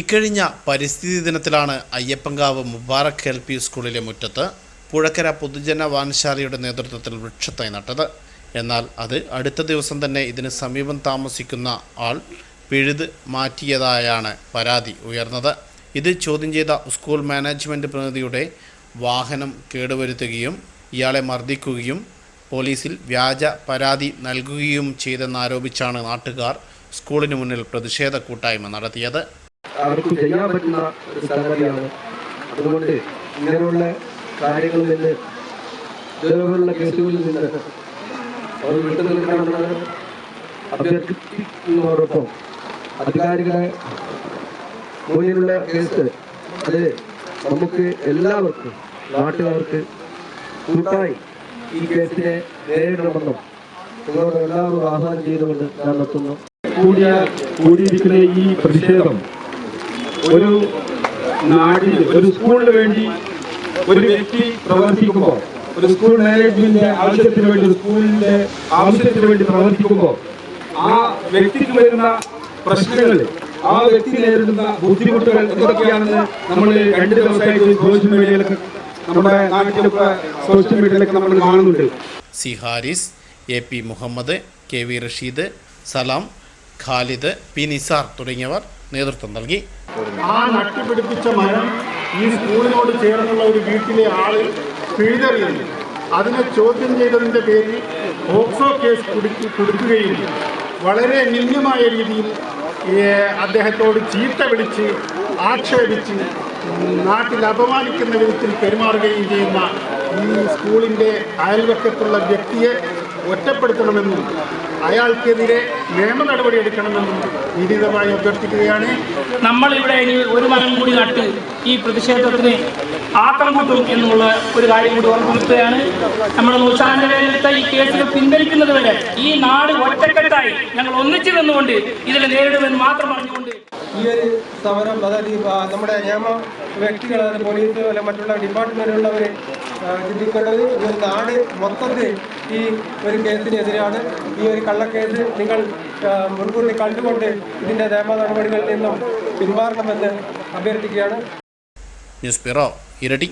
ഇക്കഴിഞ്ഞ പരിസ്ഥിതി ദിനത്തിലാണ് അയ്യപ്പങ്കാവ് മുബാറക് എൽ പി സ്കൂളിലെ മുറ്റത്ത് പുഴക്കര പൊതുജന വാൻശാലയുടെ നേതൃത്വത്തിൽ വൃക്ഷത്തൈ നട്ടത്. എന്നാൽ അത് അടുത്ത ദിവസം തന്നെ ഇതിന് സമീപം താമസിക്കുന്ന ആൾ പിഴുത് മാറ്റിയതായാണ് പരാതി ഉയർന്നത്. ഇത് ചോദ്യം ചെയ്ത സ്കൂൾ മാനേജ്മെന്റ് പ്രതിനിധിയുടെ വാഹനം കേടുവരുത്തുകയും ഇയാളെ മർദ്ദിക്കുകയും പോലീസിൽ വ്യാജ പരാതി നൽകുകയും ചെയ്തെന്നാരോപിച്ചാണ് നാട്ടുകാർ സ്കൂളിന് മുന്നിൽ പ്രതിഷേധ കൂട്ടായ്മ നടത്തിയത്. അവർക്ക് ചെയ്യാൻ പറ്റുന്ന ഒരു സംഗതിയാണ്. അതുകൊണ്ട് ഇങ്ങനെയുള്ള കാര്യങ്ങളിൽ നിന്ന് ഇതുപോലുള്ള കേസുകളിൽ നിന്ന് അവർ വിട്ടു നിൽക്കണമെന്ന് അഭ്യർത്ഥിക്കുന്നതോടൊപ്പം അധികാരികളെ മുന്നിലുള്ള കേസ് അത് നമുക്ക് എല്ലാവർക്കും നാട്ടുകാർക്ക് കൂട്ടായി ഈ കേസിനെ നേരിടണമെന്നും നിങ്ങളോട് എല്ലാവരും ആഹ്വാനം ചെയ്തുകൊണ്ട് ഞാൻ നിർത്തുന്നു. കൂടിയ കൂടിയിരിക്കുന്ന ഈ പ്രതിഷേധം ഒരു നാടിന് ഒരു സ്കൂളിന് വേണ്ടി ഒരു വ്യക്തി പ്രവർത്തിക്കുമ്പോൾ ഒരു സ്കൂൾ മാനേജ്മെന്റിന്റെ ആവശ്യത്തിന് വേണ്ടി ഒരു സ്കൂളിന്റെ ആവശ്യത്തിന് വേണ്ടി പ്രവർത്തിക്കുമ്പോൾ ആ വ്യക്തിക്ക് വരുന്ന പ്രശ്നങ്ങൾ ആ വ്യക്തി നേരിടുന്ന ബുദ്ധിമുട്ടുകൾ എന്തൊക്കെയാണെന്ന് നമ്മൾ രണ്ട് ദിവസമായിട്ട് സോഷ്യൽ മീഡിയയിലൊക്കെ നമ്മുടെ നാട്ടിലൊക്കെ സോഷ്യൽ മീഡിയയിലൊക്കെ നമ്മൾ കാണുന്നുണ്ട്. C Haris A P Muhammad K V Rasheed Salam Khalid P Nisar തുടങ്ങിയവർ നേതൃത്വം നൽകി. ആ നട്ടുപിടിപ്പിച്ച മരം ഈ സ്കൂളിനോട് ചേർന്നുള്ള ഒരു വീട്ടിലെ ആൾ പിഴുതെറിയുന്നു അതിനെ ചോദ്യം ചെയ്തതിന്റെ പേരിൽ ഓക്സോ കേസ് കൊടുക്കി കൊടുക്കുകയും വളരെ നിന്ദ്യമായ രീതിയിൽ അദ്ദേഹത്തോട് ചീത്ത വിളിച്ച് ആക്ഷേപിച്ച് നാട്ടിൽ അപമാനിക്കുന്ന വിധത്തിൽ പെരുമാറുകയും ചെയ്യുന്ന ഈ സ്കൂളിന്റെ അയൽവക്കത്തുള്ള വ്യക്തിയെ ഒറ്റപ്പെടുത്തണമെന്നും അയാൾക്കെതിരെ നിയമ നടപടി എടുക്കണമെന്നും വിനീതമായി അഭ്യർത്ഥിക്കുകയാണ്. നമ്മളിവിടെ ഇനി ഒരു മരം കൂടി നട്ട് ഈ പ്രതിഷേധത്തിന് ആക്കം കൂട്ടും എന്നുള്ള ഒരു കാര്യം കൂടി ഓർമ്മിക്കുകയാണ് നമ്മുടെ നൂറ്റാണ്ട് പേരെടുത്ത ഈ കേസിൽ പിൻവലിക്കുന്നത് വരെ ഈ നാട് ഒറ്റക്കെട്ടായി ഞങ്ങൾ ഒന്നിച്ചു നിന്നുകൊണ്ട് ഇതിനെ നേരിടുമെന്ന് മാത്രം പറഞ്ഞുകൊണ്ട് ഈ ഒരു സമരം അതായത് നമ്മുടെ നിയമ വ്യക്തികൾ അതായത് പോലീസ് അല്ലെങ്കിൽ മറ്റുള്ള ഡിപ്പാർട്ട്മെന്റിലുള്ളവർ ചിന്തിക്കേണ്ടത് ഈ ഒരു നാട് മൊത്തത്തിൽ ഈ ഒരു കേസിനെതിരാണ് ഈ ഒരു കള്ളക്കേസ് നിങ്ങൾ മുൻകൂട്ടി കണ്ടുകൊണ്ട് ഇതിന്റെ നിയമ നടപടികളിൽ നിന്നും പിന്മാറണമെന്ന് അഭ്യർത്ഥിക്കുകയാണ്. ന്യൂസ് ബ്യൂറോ ഇരട്ടി.